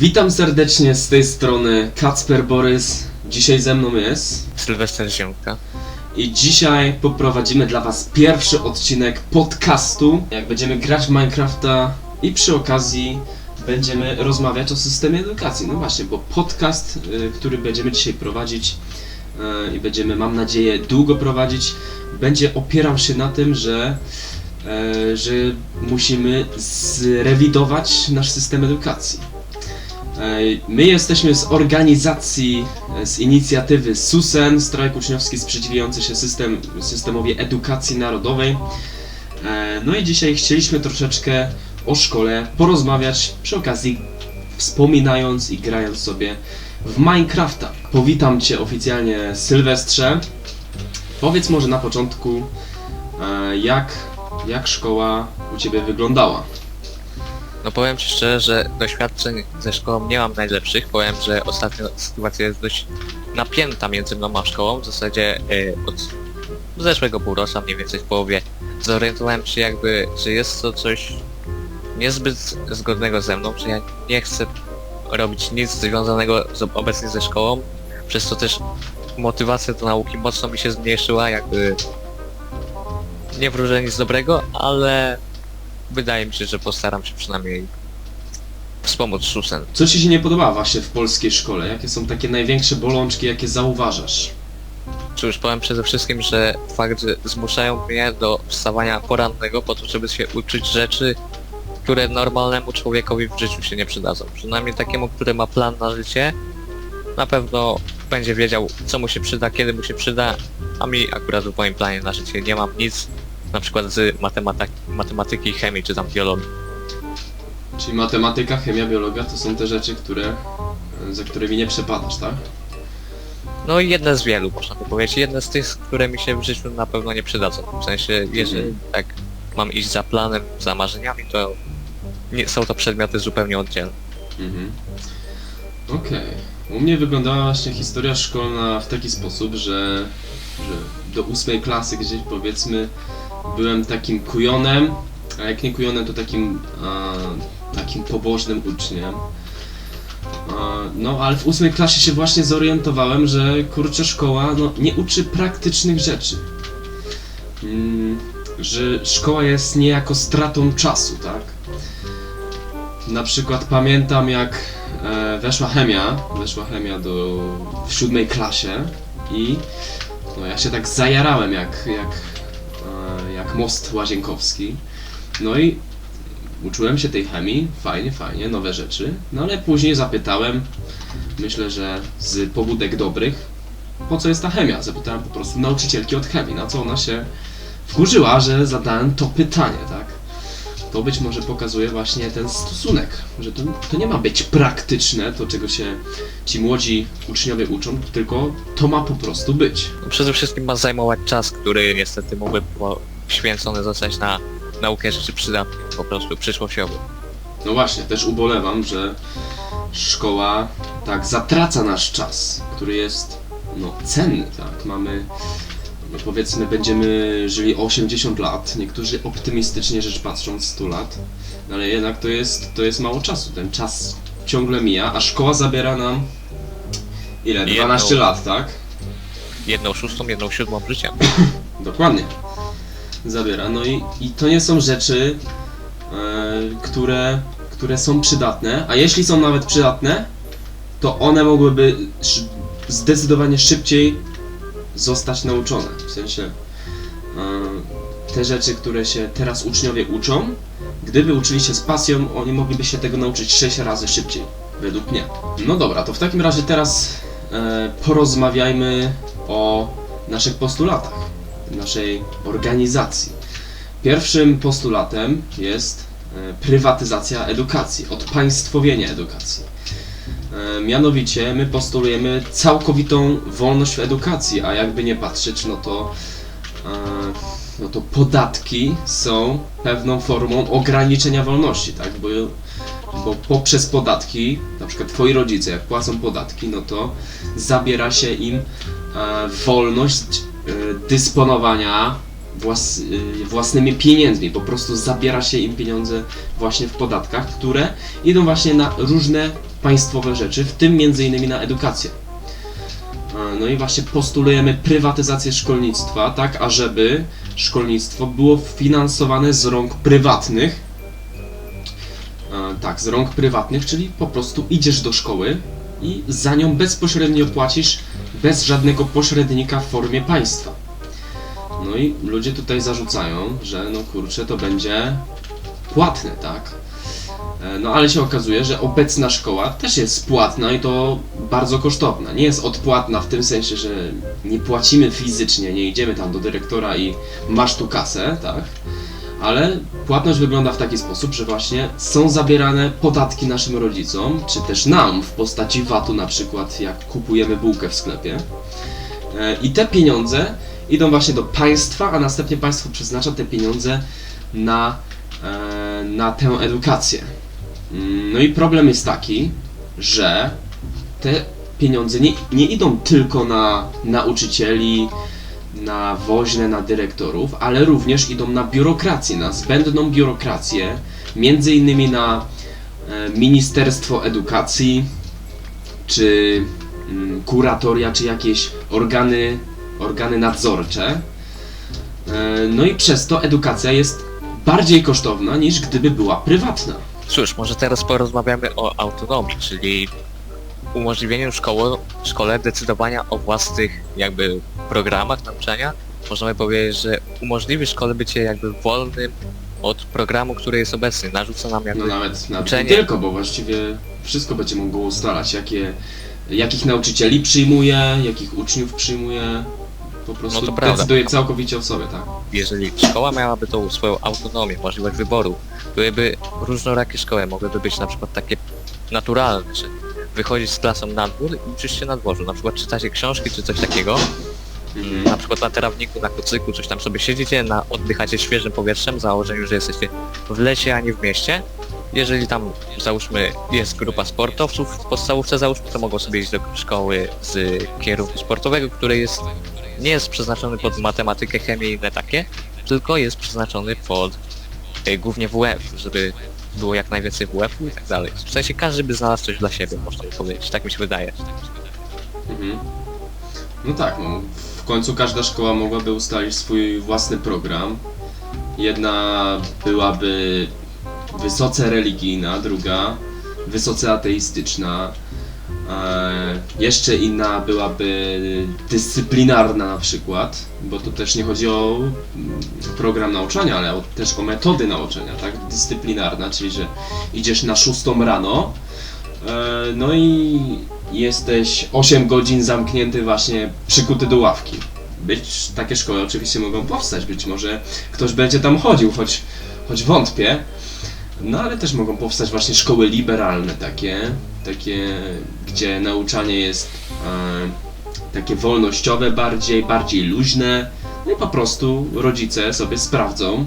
Witam serdecznie z tej strony Kacper Borys. Dzisiaj ze mną jest Sylwester Ziemka. i dzisiaj poprowadzimy dla Was pierwszy odcinek podcastu. Jak będziemy grać w Minecrafta i przy okazji będziemy rozmawiać o systemie edukacji. No właśnie, bo podcast, y, który będziemy dzisiaj prowadzić y, i będziemy, mam nadzieję, długo prowadzić, będzie opierał się na tym, że e, że musimy zrewidować nasz system edukacji. E, My jesteśmy z organizacji, e, z inicjatywy SUSEN, strajk uczniowski sprzeciwiający się system, systemowi edukacji narodowej. E, No i dzisiaj chcieliśmy troszeczkę o szkole porozmawiać, przy okazji wspominając i grając sobie w Minecrafta. Powitam Cię oficjalnie Sylwestrze. Powiedz może na początku, jak, jak szkoła u Ciebie wyglądała. No powiem Ci szczerze, że doświadczeń ze szkołą nie mam najlepszych. Powiem, że ostatnio sytuacja jest dość napięta między mną a szkołą. W zasadzie e, od zeszłego półrocza, mniej więcej w połowie, zorientowałem się jakby, że jest to coś niezbyt zgodnego ze mną, że ja nie chcę robić nic związanego z, obecnie ze szkołą, przez co też motywacja do nauki mocno mi się zmniejszyła, jakby nie wróżę nic dobrego, ale wydaje mi się, że postaram się przynajmniej wspomóc Susen. Co Ci się nie podoba właśnie w polskiej szkole? Jakie są takie największe bolączki, jakie zauważasz? Cóż, powiem przede wszystkim, że fakt, że zmuszają mnie do wstawania porannego po to, żeby się uczyć rzeczy, które normalnemu człowiekowi w życiu się nie przydadzą. Przynajmniej takiemu, który ma plan na życie, na pewno będzie wiedział, co mu się przyda, kiedy mu się przyda, a mi akurat w moim planie na życie nie mam nic, na przykład z matematyki, matematyki chemii, czy tam biologii. Czyli matematyka, chemia, biologia to są te rzeczy, które, za którymi nie przepadasz, tak? No i jedne z wielu, można by powiedzieć. Jedne z tych, które mi się w życiu na pewno nie przydadzą. W sensie, jeżeli tak mam iść za planem, za marzeniami, to nie, są to przedmioty zupełnie oddzielne. Mhm. Okej. U mnie wyglądała właśnie historia szkolna w taki sposób, że, że do ósmej klasy gdzieś powiedzmy byłem takim kujonem, a jak nie kujonem to takim, a, takim pobożnym uczniem. A, no ale w ósmej klasie się właśnie zorientowałem, że kurczę szkoła no, nie uczy praktycznych rzeczy. Mm, że szkoła jest niejako stratą czasu, tak? Na przykład pamiętam jak e, weszła chemia, weszła chemia do, w siódmej klasie i no, ja się tak zajarałem jak, jak, e, most łazienkowski. No i uczyłem się tej chemii, fajnie, fajnie, nowe rzeczy, no ale później zapytałem, myślę, że z pobudek dobrych, po co jest ta chemia? Zapytałem po prostu nauczycielki od chemii, na co ona się wkurzyła, że zadałem to pytanie, tak? to być może pokazuje właśnie ten stosunek, że to, to nie ma być praktyczne, to czego się ci młodzi uczniowie uczą, tylko to ma po prostu być. No, przede wszystkim ma zajmować czas, który niestety mógłby poświęcony zostać na naukę rzeczy przydatnych, po prostu przyszłościowych. No właśnie, też ubolewam, że szkoła tak zatraca nasz czas, który jest no cenny, tak? Mamy no powiedzmy będziemy żyli 80 lat, niektórzy optymistycznie rzecz patrzą 100 lat, no ale jednak to jest, to jest mało czasu, ten czas ciągle mija, a szkoła zabiera nam ile? 12 Jedną- lat, tak? Jedną szóstą, jedną siódmą życia. Dokładnie. Zabiera. No i, i to nie są rzeczy, e, które, które są przydatne, a jeśli są nawet przydatne, to one mogłyby sz- zdecydowanie szybciej zostać nauczone. W sensie e, te rzeczy, które się teraz uczniowie uczą, gdyby uczyli się z pasją, oni mogliby się tego nauczyć 6 razy szybciej. Według mnie. No dobra, to w takim razie teraz e, porozmawiajmy o naszych postulatach naszej organizacji. Pierwszym postulatem jest e, prywatyzacja edukacji, odpaństwowienie edukacji. E, Mianowicie my postulujemy całkowitą wolność w edukacji, a jakby nie patrzeć, no to, e, no to podatki są pewną formą ograniczenia wolności, tak? Bo, bo poprzez podatki, na przykład twoi rodzice jak płacą podatki, no to zabiera się im wolność dysponowania włas, e, własnymi pieniędzmi. Po prostu zabiera się im pieniądze właśnie w podatkach, które idą właśnie na różne państwowe rzeczy, w tym między innymi na edukację. No i właśnie postulujemy prywatyzację szkolnictwa, tak ażeby szkolnictwo było finansowane z rąk prywatnych. Tak, z rąk prywatnych, czyli po prostu idziesz do szkoły i za nią bezpośrednio płacisz bez żadnego pośrednika w formie państwa. No i ludzie tutaj zarzucają, że no kurczę, to będzie płatne, tak? E, No ale się okazuje, że obecna szkoła też jest płatna i to bardzo kosztowna. Nie jest odpłatna w tym sensie, że nie płacimy fizycznie, nie idziemy tam do dyrektora i masz tu kasę, tak? Ale płatność wygląda w taki sposób, że właśnie są zabierane podatki naszym rodzicom, czy też nam w postaci VAT-u na przykład, jak kupujemy bułkę w sklepie. E, I te pieniądze idą właśnie do państwa, a następnie państwo przeznacza te pieniądze na, e, na tę edukację. Mm, No i problem jest taki, że te pieniądze nie, nie idą tylko na nauczycieli, na woźne, na dyrektorów, ale również idą na biurokrację, na zbędną biurokrację, między innymi na e, Ministerstwo Edukacji, czy mm, kuratoria, czy jakieś organy, organy nadzorcze. E, No i przez to edukacja jest bardziej kosztowna niż gdyby była prywatna. Cóż, może teraz porozmawiamy o autonomii, czyli umożliwieniu szkoły, szkole decydowania o własnych jakby programach nauczania. Możemy powiedzieć, że umożliwi szkole bycie jakby wolnym od programu, który jest obecny. Narzuca nam jakby... No nawet, nawet Uczenie. tylko, bo właściwie wszystko będzie mogło ustalać, jakie, jakich nauczycieli przyjmuje, jakich uczniów przyjmuje. Po prostu No to prawda. decyduje całkowicie o sobie, tak? jeżeli szkoła miałaby tą swoją autonomię, możliwość wyboru, byłyby różnorakie szkoły, mogłyby być na przykład takie naturalne, że wychodzić z klasą na dwór i uczysz się na dworzu, na przykład czytacie książki czy coś takiego, Mhm. na przykład na trawniku, na kocyku, coś tam sobie siedzicie, na, oddychacie świeżym powietrzem, w założeniu, że jesteście w lesie, a nie w mieście. Jeżeli tam, załóżmy, jest grupa sportowców w podstawówce, załóżmy, to mogą sobie iść do szkoły z kierunku sportowego, który jest, nie jest przeznaczony pod matematykę, chemię i inne takie, tylko jest przeznaczony pod e, głównie WF, żeby było jak najwięcej WF-u i tak dalej. W sensie każdy by znalazł coś dla siebie, można powiedzieć, tak mi się wydaje. Mhm. No tak, no. W końcu każda szkoła mogłaby ustalić swój własny program. Jedna byłaby wysoce religijna, druga wysoce ateistyczna. E, jeszcze inna byłaby dyscyplinarna na przykład, bo tu też nie chodzi o mm, program nauczania, ale o, też o metody nauczania, tak? Dyscyplinarna, czyli że idziesz na szóstą rano, E, No i jesteś 8 godzin zamknięty właśnie przykuty do ławki. Być takie szkoły oczywiście mogą powstać, być może ktoś będzie tam chodził, choć, choć wątpię. No ale też mogą powstać właśnie szkoły liberalne takie, takie gdzie nauczanie jest e, takie wolnościowe bardziej, bardziej luźne. No i po prostu rodzice sobie sprawdzą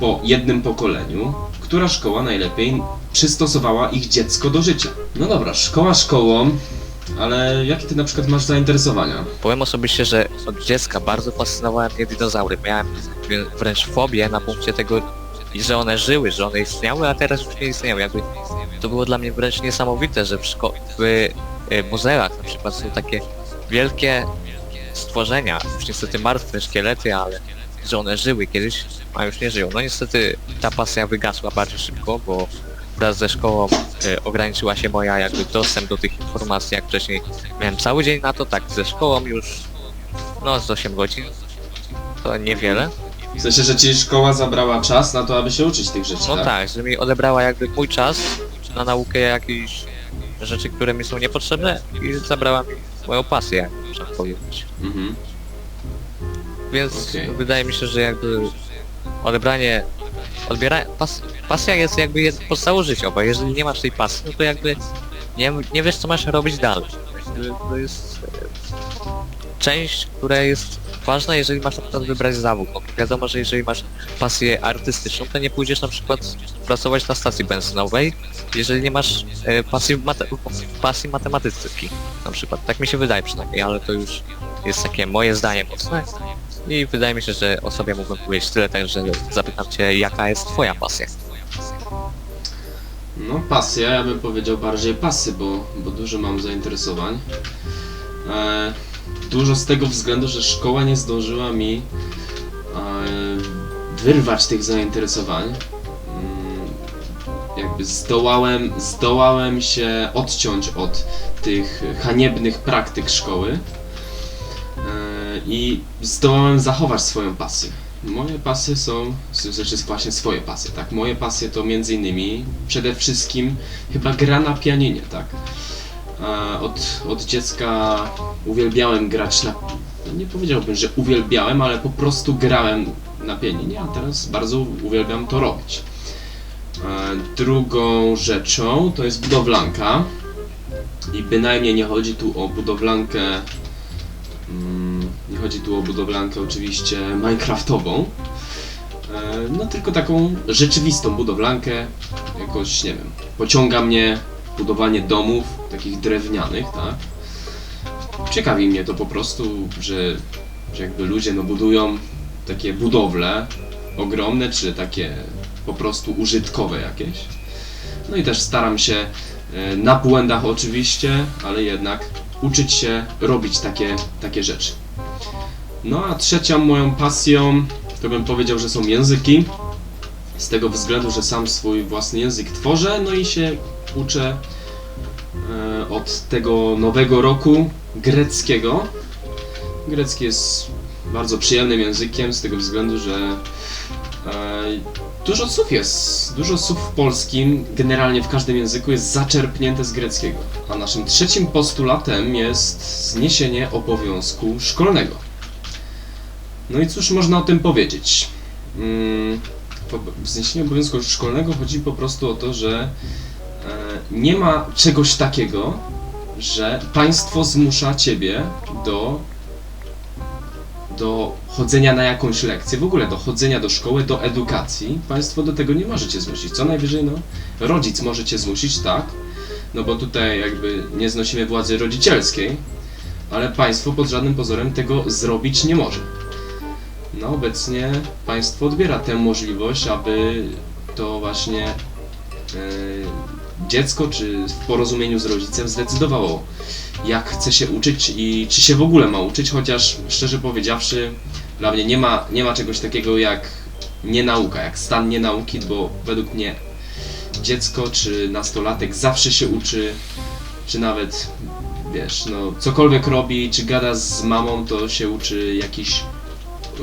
po jednym pokoleniu, która szkoła najlepiej przystosowała ich dziecko do życia. No dobra, szkoła szkołą, ale jakie ty na przykład masz zainteresowania? Powiem osobiście, że od dziecka bardzo fascynowały mnie dinozaury. Miałem wrę- wręcz fobię na punkcie tego, że one żyły, że one istniały, a teraz już nie istnieją. Jakby to było dla mnie wręcz niesamowite, że w, szko- e, muzeach na przykład są takie wielkie stworzenia, już niestety martwe szkielety, ale że one żyły kiedyś, a już nie żyją. No niestety ta pasja wygasła bardzo szybko, bo wraz ze szkołą e, ograniczyła się moja jakby dostęp do tych informacji, jak wcześniej miałem cały dzień na to, tak ze szkołą już no z 8 godzin, to niewiele. W sensie, że ci szkoła zabrała czas na to, aby się uczyć tych rzeczy, No tak? tak, że mi odebrała jakby mój czas na naukę jakichś rzeczy, które mi są niepotrzebne i zabrała mi moją pasję, można powiedzieć. Mhm. Więc Okej. wydaje mi się, że jakby odebranie, odbieranie, pas, pasja jest jakby jed, podstawą życiowa. Jeżeli nie masz tej pasji, no to jakby nie, nie wiesz co masz robić dalej. Jakby To jest e, część, która jest ważna, jeżeli masz na przykład wybrać zawód. No, wiadomo, że jeżeli masz pasję artystyczną, to nie pójdziesz na przykład pracować na stacji benzynowej, jeżeli nie masz e, pasji, mate, pasji na przykład. Tak mi się wydaje przynajmniej, ale to już jest takie moje zdanie mocne. I wydaje mi się, że o sobie mógłbym powiedzieć tyle, także zapytam Cię, jaka jest Twoja pasja? No, pasja, ja bym powiedział bardziej pasy, bo, bo dużo mam zainteresowań. E, dużo z tego względu, że szkoła nie zdążyła mi e, wyrwać tych zainteresowań. Mm, jakby zdołałem, zdołałem się odciąć od tych haniebnych praktyk szkoły e, i zdołałem zachować swoją pasję. Moje pasje są, znaczy właśnie swoje pasje, tak? Moje pasje to między innymi przede wszystkim chyba gra na pianinie, tak? Od, od dziecka uwielbiałem grać na... Nie powiedziałbym, że uwielbiałem, ale po prostu grałem na pianinie, a teraz bardzo uwielbiam to robić. Drugą rzeczą to jest budowlanka. I bynajmniej nie chodzi tu o budowlankę. mm, Nie chodzi tu o budowlankę oczywiście Minecraftową. E, No tylko taką rzeczywistą budowlankę. Jakoś nie wiem. Pociąga mnie budowanie domów, takich drewnianych, tak? Ciekawi mnie to po prostu, że, że jakby ludzie no budują takie budowle ogromne, czy takie po prostu użytkowe jakieś. No i też staram się e, na błędach oczywiście, ale jednak uczyć się robić takie, takie rzeczy. No a trzecią moją pasją to bym powiedział, że są języki. Z tego względu, że sam swój własny język tworzę, no i się uczę e, od tego nowego roku greckiego. Grecki jest bardzo przyjemnym językiem z tego względu, że e, dużo słów jest, dużo słów w polskim, generalnie w każdym języku jest zaczerpnięte z greckiego. A naszym trzecim postulatem jest zniesienie obowiązku szkolnego. No i cóż można o tym powiedzieć? Mm, po- w zniesieniu obowiązku szkolnego chodzi po prostu o to, że nie ma czegoś takiego, że państwo zmusza ciebie do do chodzenia na jakąś lekcję, w ogóle do chodzenia do szkoły, do edukacji, państwo do tego nie możecie zmusić. Co najwyżej, no, rodzic może cię zmusić, tak, no bo tutaj jakby nie znosimy władzy rodzicielskiej, ale państwo pod żadnym pozorem tego zrobić nie może. No obecnie państwo odbiera tę możliwość, aby to właśnie e, dziecko, czy w porozumieniu z rodzicem zdecydowało, jak chce się uczyć i czy się w ogóle ma uczyć, chociaż szczerze powiedziawszy, dla mnie nie ma, nie ma czegoś takiego jak nienauka, jak stan nienauki, bo według mnie dziecko czy nastolatek zawsze się uczy, czy nawet wiesz, no cokolwiek robi, czy gada z mamą, to się uczy jakichś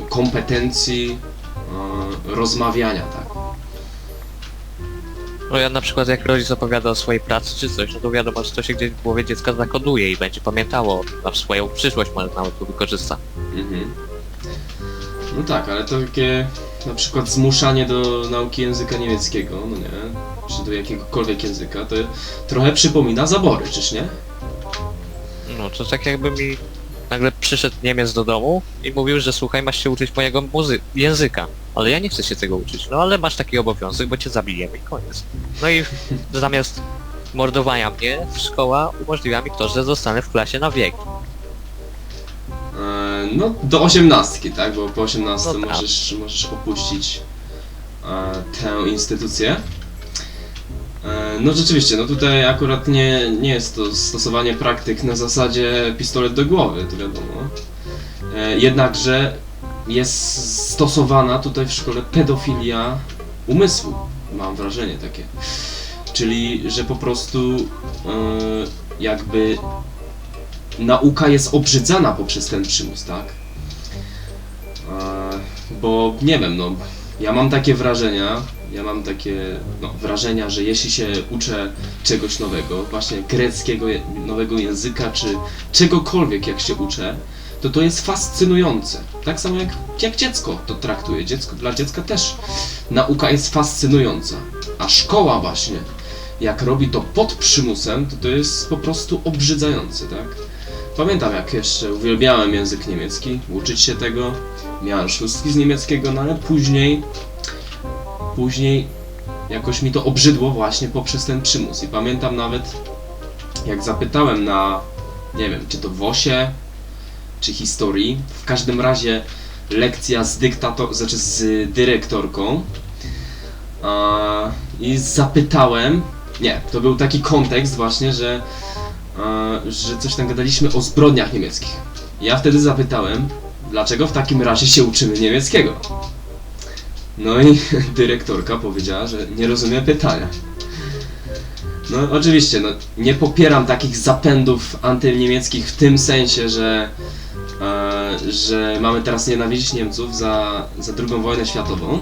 kompetencji e, rozmawiania, tak. No ja na przykład jak rodzic opowiada o swojej pracy czy coś, no to wiadomo, że to się gdzieś w głowie dziecka zakoduje i będzie pamiętało na swoją przyszłość, może nawet to wykorzysta. Mhm. No tak, ale to takie na przykład zmuszanie do nauki języka niemieckiego, no nie, czy do jakiegokolwiek języka, to trochę przypomina zabory, czyż nie? No to tak jakby mi nagle przyszedł Niemiec do domu i mówił, że słuchaj, masz się uczyć mojego muzy- języka. Ale ja nie chcę się tego uczyć. No ale masz taki obowiązek, bo cię zabijemy i koniec. No i zamiast mordowania mnie, szkoła umożliwia mi to, że zostanę w klasie na wieki. E, no do osiemnastki, tak, bo po 18 No tak. możesz, możesz opuścić e, tę instytucję. E, no rzeczywiście, no tutaj akurat nie, nie jest to stosowanie praktyk na zasadzie pistolet do głowy, to wiadomo. E, jednakże jest stosowana tutaj w szkole pedofilia umysłu, mam wrażenie takie. Czyli, że po prostu e, jakby nauka jest obrzydzana poprzez ten przymus, tak? E, bo nie wiem, no, ja mam takie wrażenia, ja mam takie no, wrażenia, że jeśli się uczę czegoś nowego, właśnie greckiego nowego języka, czy czegokolwiek jak się uczę, to to jest fascynujące. Tak samo jak, jak dziecko to traktuje. Dziecko, dla dziecka też nauka jest fascynująca. A szkoła właśnie, jak robi to pod przymusem, to to jest po prostu obrzydzające, tak? Pamiętam jak jeszcze uwielbiałem język niemiecki, uczyć się tego, miałem szóstki z niemieckiego, no ale później, później jakoś mi to obrzydło właśnie poprzez ten przymus. I pamiętam nawet, jak zapytałem na, nie wiem, czy to WOSie, czy historii, w każdym razie lekcja z dyktator, znaczy z dyrektorką i zapytałem, Nie, to był taki kontekst właśnie, że, że coś tam gadaliśmy o zbrodniach niemieckich. Ja wtedy zapytałem, dlaczego w takim razie się uczymy niemieckiego? No i dyrektorka powiedziała, że nie rozumie pytania. No oczywiście, no, nie popieram takich zapędów antyniemieckich w tym sensie, że, że mamy teraz nienawidzić Niemców za, za II wojnę światową.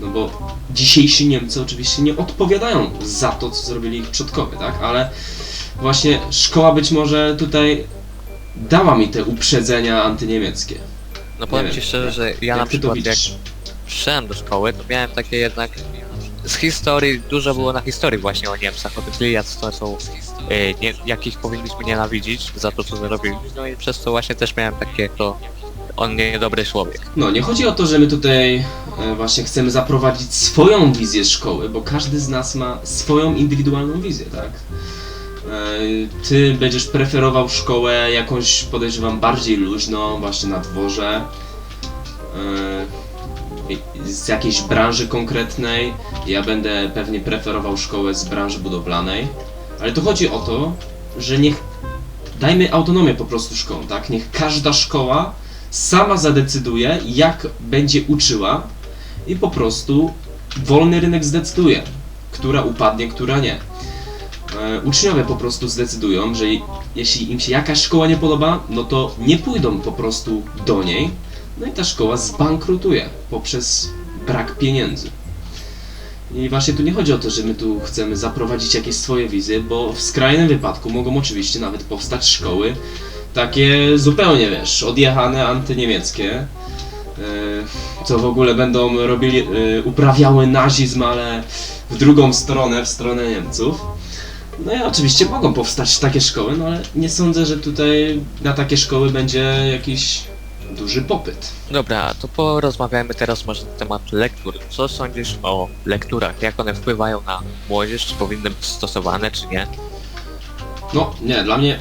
No bo dzisiejsi Niemcy oczywiście nie odpowiadają za to, co zrobili ich przodkowie, tak? Ale właśnie szkoła być może tutaj dała mi te uprzedzenia antyniemieckie. No powiem ci szczerze, że ja na jak przykład jak przyszedłem do szkoły, to miałem takie jednak z historii, dużo było na historii właśnie o Niemcach, o tych jacy to są, e, nie, jakich powinniśmy nienawidzić za to, co zrobili. No i przez to właśnie też miałem takie, to on niedobry człowiek. No, nie chodzi o to, że my tutaj e, właśnie chcemy zaprowadzić swoją wizję szkoły, bo każdy z nas ma swoją indywidualną wizję, tak? E, Ty będziesz preferował szkołę jakąś, podejrzewam, bardziej luźną, właśnie na dworze, e, z jakiejś branży konkretnej. Ja będę pewnie preferował szkołę z branży budowlanej, ale tu chodzi o to, że niech dajmy autonomię po prostu szkołom, tak? Niech każda szkoła sama zadecyduje, jak będzie uczyła i po prostu wolny rynek zdecyduje, która upadnie, która nie. E, uczniowie po prostu zdecydują, że jeśli im się jakaś szkoła nie podoba, no to nie pójdą po prostu do niej, no i ta szkoła zbankrutuje poprzez brak pieniędzy. I właśnie tu nie chodzi o to, że my tu chcemy zaprowadzić jakieś swoje wizje, bo w skrajnym wypadku mogą oczywiście nawet powstać szkoły, takie zupełnie, wiesz, odjechane antyniemieckie, yy, co w ogóle będą robili, yy, uprawiały nazizm, ale w drugą stronę, w stronę Niemców. No i oczywiście mogą powstać takie szkoły, no ale nie sądzę, że tutaj na takie szkoły będzie jakiś duży popyt. Dobra, to porozmawiajmy teraz może na temat lektur. Co sądzisz o lekturach? Jak one wpływają na młodzież? Czy powinny być stosowane, czy nie? No, nie, dla mnie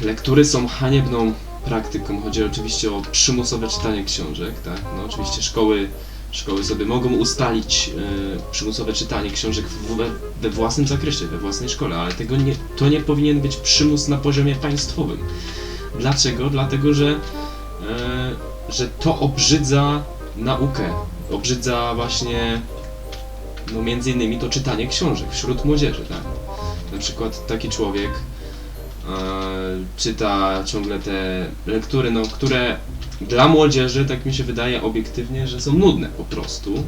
lektury są haniebną praktyką. Chodzi oczywiście o przymusowe czytanie książek, tak? No oczywiście szkoły, szkoły sobie mogą ustalić e, przymusowe czytanie książek w, we, we własnym zakresie, we własnej szkole, ale tego nie, to nie powinien być przymus na poziomie państwowym. Dlaczego? Dlatego, że, że to obrzydza naukę, obrzydza właśnie no między innymi to czytanie książek wśród młodzieży, tak? Na przykład taki człowiek e, czyta ciągle te lektury, no, które dla młodzieży, tak mi się wydaje obiektywnie, że są nudne po prostu. E,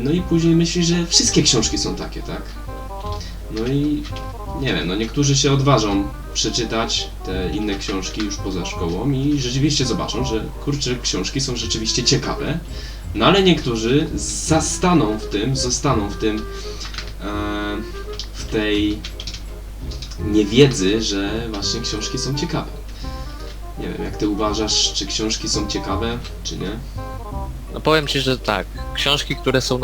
no i później myśli, że wszystkie książki są takie, tak? No i nie wiem, no niektórzy się odważą przeczytać te inne książki już poza szkołą i rzeczywiście zobaczą, że kurczę, książki są rzeczywiście ciekawe. No ale niektórzy zastaną w tym, zostaną w tym, e, w tej niewiedzy, że właśnie książki są ciekawe. Nie wiem, jak ty uważasz, czy książki są ciekawe, czy nie? No powiem ci, że tak. Książki, które są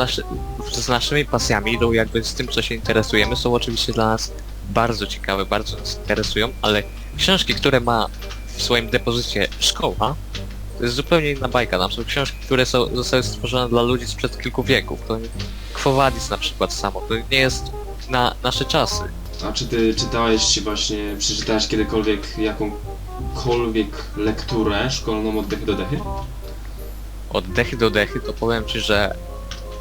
z naszymi pasjami, idą jakby z tym, co się interesujemy, są oczywiście dla nas bardzo ciekawe, bardzo nas interesują, ale książki, które ma w swoim depozycie szkoła, to jest zupełnie inna bajka. Tam są książki, które są, zostały stworzone dla ludzi sprzed kilku wieków. To Quo Vadis na przykład samo. To nie jest na nasze czasy. A czy ty czytałeś właśnie, przeczytałeś kiedykolwiek jakąkolwiek lekturę szkolną od dechy do dechy? Od dechy do dechy, to powiem ci, że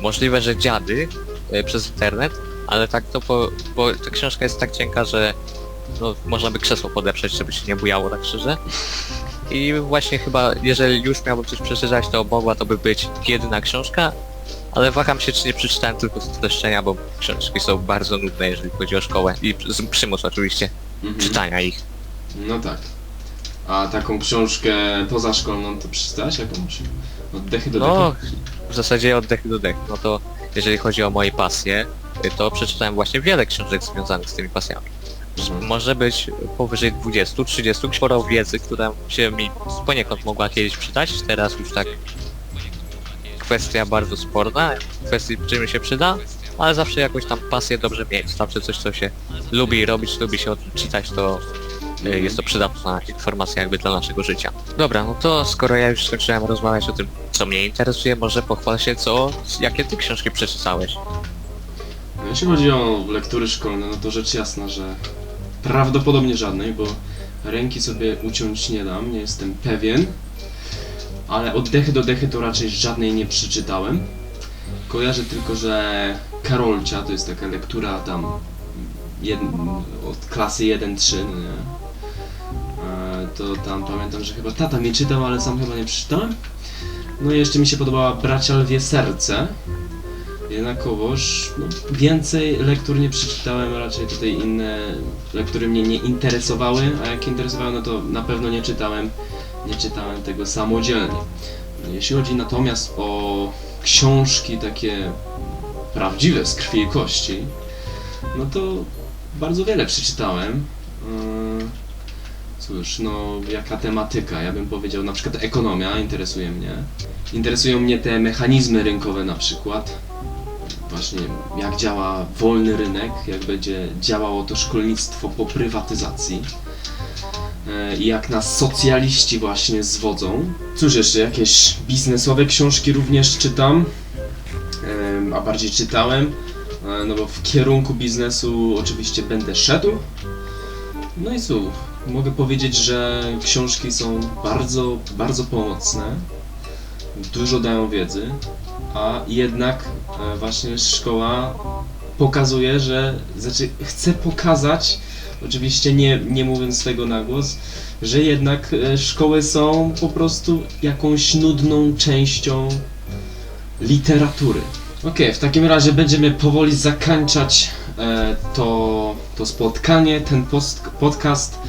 możliwe, że dziady e, przez internet, ale tak to, po, bo ta książka jest tak cienka, że no, można by krzesło podeprzeć, żeby się nie bujało tak szczerze. I właśnie chyba, jeżeli już miałbym coś przeczytać, to mogła to by być jedyna książka, ale waham się, czy nie przeczytałem tylko streszczenia, bo książki są bardzo nudne, jeżeli chodzi o szkołę i z przymus oczywiście Mhm. czytania ich. No tak. A taką książkę pozaszkolną to przeczytałeś jakąś? Od dechy do No, dechy? w zasadzie od dechy do dechy. No to jeżeli chodzi o moje pasje, to przeczytałem właśnie wiele książek związanych z tymi pasjami. Mhm. Może być powyżej 20-30 sporo wiedzy, która się mi poniekąd mogła kiedyś przydać, teraz już tak kwestia bardzo sporna, kwestii czy mi się przyda, ale zawsze jakoś tam pasję dobrze mieć, zawsze coś co się lubi robić, lubi się o tym czytać, to jest to przydatna informacja jakby dla naszego życia. Dobra, no to skoro ja już skończyłem rozmawiać o tym, co mnie interesuje, może pochwal się co, jakie ty książki przeczytałeś. No Jeśli chodzi o lektury szkolne, no to rzecz jasna, że prawdopodobnie żadnej, bo ręki sobie uciąć nie dam, nie jestem pewien. Ale od dechy do dechy to raczej żadnej nie przeczytałem. Kojarzę tylko, że Karolcia to jest taka lektura tam od klasy 1-3, no nie? To tam pamiętam, że chyba tata mnie czytał, ale sam chyba nie przeczytałem. No i jeszcze mi się podobała Bracia Lwie Serce. Jednakowoż no, więcej lektur nie przeczytałem, raczej tutaj inne lektury mnie nie interesowały, a jak interesowały, no to na pewno nie czytałem, nie czytałem tego samodzielnie. Jeśli chodzi natomiast o książki takie prawdziwe z krwi i kości, no to bardzo wiele przeczytałem. Yy, Cóż, no jaka tematyka? Ja bym powiedział na przykład ekonomia interesuje mnie. Interesują mnie te mechanizmy rynkowe na przykład. Właśnie jak działa wolny rynek, jak będzie działało to szkolnictwo po prywatyzacji. E, I jak nas socjaliści właśnie zwodzą. Cóż jeszcze, jakieś biznesowe książki również czytam. A bardziej czytałem. E, No bo w kierunku biznesu oczywiście będę szedł. No i cóż, mogę powiedzieć, że książki są bardzo, bardzo pomocne. Dużo dają wiedzy, a jednak e, właśnie szkoła pokazuje, że znaczy chce pokazać, oczywiście nie, nie mówiąc tego na głos, że jednak e, szkoły są po prostu jakąś nudną częścią literatury. Okej, w takim razie będziemy powoli zakończać e, to, to spotkanie, ten post, podcast.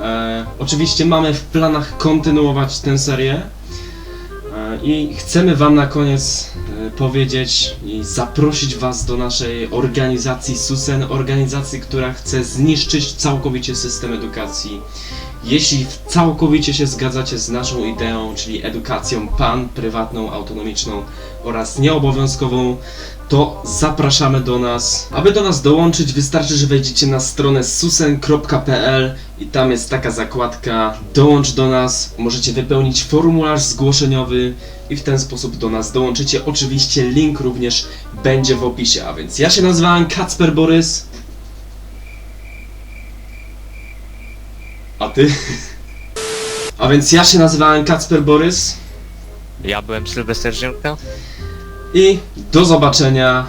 E, oczywiście mamy w planach kontynuować tę serię. E, I chcemy Wam na koniec e, powiedzieć i zaprosić Was do naszej organizacji SUSEN, organizacji, która chce zniszczyć całkowicie system edukacji. Jeśli całkowicie się zgadzacie z naszą ideą, czyli edukacją pan, prywatną, autonomiczną oraz nieobowiązkową, to zapraszamy do nas. Aby do nas dołączyć, wystarczy, że wejdziecie na stronę susen.pl i tam jest taka zakładka Dołącz do nas. Możecie wypełnić formularz zgłoszeniowy i w ten sposób do nas dołączycie. Oczywiście link również będzie w opisie. A więc ja się nazywałem Kacper Borys. A ty? A więc ja się nazywałem Kacper Borys. Ja byłem Sylwester Ziemka. I do zobaczenia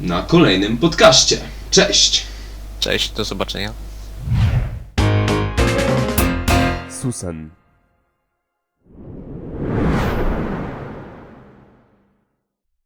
na kolejnym podcaście. Cześć! Cześć, do zobaczenia. Susen.